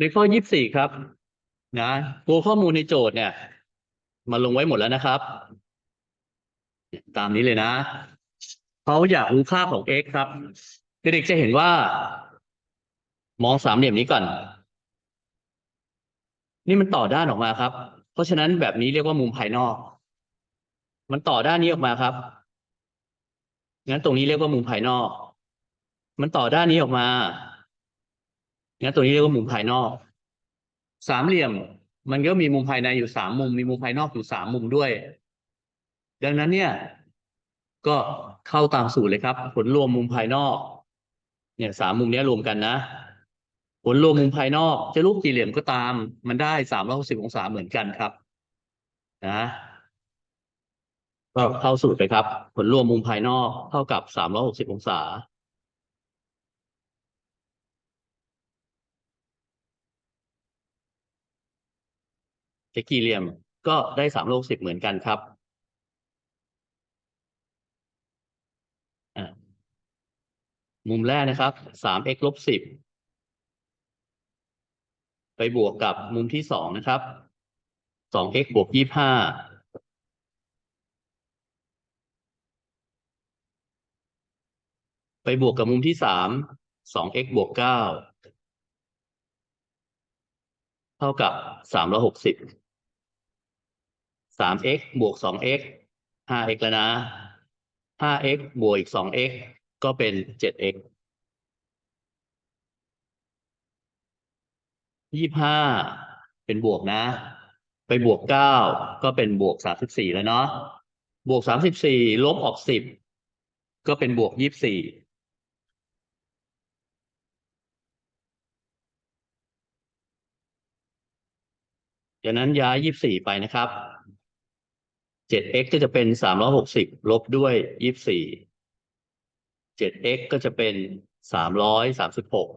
ในข้อยี่สิบสี่ครับนะตัวข้อมูลในโจทย์เนี่ย มาลงไว้หมดแล้วนะครับ ตามนี้เลยนะเขาอยากรู้ค่าของ x ครับ เด็กๆจะเห็นว่า มองสามเหลี่ยมนี้ก่อน นี่มันต่อด้านออกมาครับ เพราะฉะนั้นแบบนี้เรียกว่ามุมภายนอก มันต่อด้านนี้ออกมาครับงั้นตรงนี้เรียกว่ามุมภายนอก มันต่อด้านนี้ออกมา งั้นตรงนี้เรียกว่ามุมภายนอก สามเหลี่ยม มันก็มีมุมภายในอยู่สามมุม มีมุมภายนอกอยู่สามมุมด้วย ดังนั้นเนี่ย ก็เข้าตามสูตรเลยครับ ผลรวมมุมภายนอก เนี่ยสามมุมนี้รวมกันนะ ผลรวมมุมภายนอกจะรูปสี่เหลี่ยมก็ตาม มันได้สามร้อยหกสิบองศาเหมือนกันครับ นะก็เข้าสูตรไปครับ ผลรวมมุมภายนอกเท่ากับสามร้อยหกสิบองศา จะกี่เหลี่ยมก็ได้สามร้อยหกสิบเหมือนกันครับมุมแรกนะครับสาม x ลบสิบไปบวกกับมุมที่สองนะครับสอง x บวกยี่ห้าไปบวกกับมุมที่สามสอง x บวกเก้าเท่ากับสามร้อยหกสิบ สาม x บวกสอง x ห้า x แล้วนะห้า x บวกอีกสอง x ก็เป็นเจ็ด x ยี่ห้าเป็นบวกนะ ไปบวกเก้าก็เป็นบวกสามสิบสี่แล้วเนาะบวกสามสิบสี่ลบออกสิบก็เป็นบวกยี่สิบสี่ดังนั้นย้ายยี่สิบสี่ไปนะครับ เจ็ด x ก็จะเป็นสามร้อยหกสิบลบด้วยยี่สิบสี่เจ็ด x ก็จะเป็นสามร้อยสามสิบหก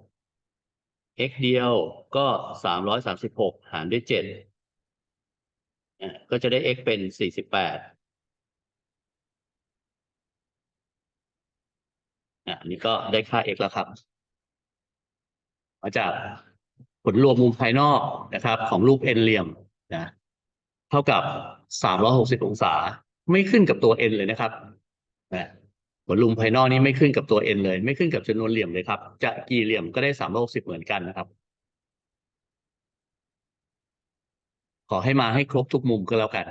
x เดียวก็สามร้อยสามสิบหกหารด้วยเจ็ดอะก็จะได้ x เป็นสี่สิบแปดอะอันนี้ก็ได้ค่า x แล้วครับ มาจากผลรวมมุมภายนอกนะครับ ของรูปเอ็นเหลี่ยมนะ เท่ากับสามร้อยหกสิบองศา ไม่ขึ้นกับตัว n เลยนะครับนะผลรวมภายนอกนี้ไม่ขึ้นกับตัว n เลย ไม่ขึ้นกับจำนวนเหลี่ยมเลยครับ จะกี่เหลี่ยมก็ได้สามร้อยหกสิบเหมือนกันนะครับ ขอให้มาให้ครบทุกมุมก็แล้วกัน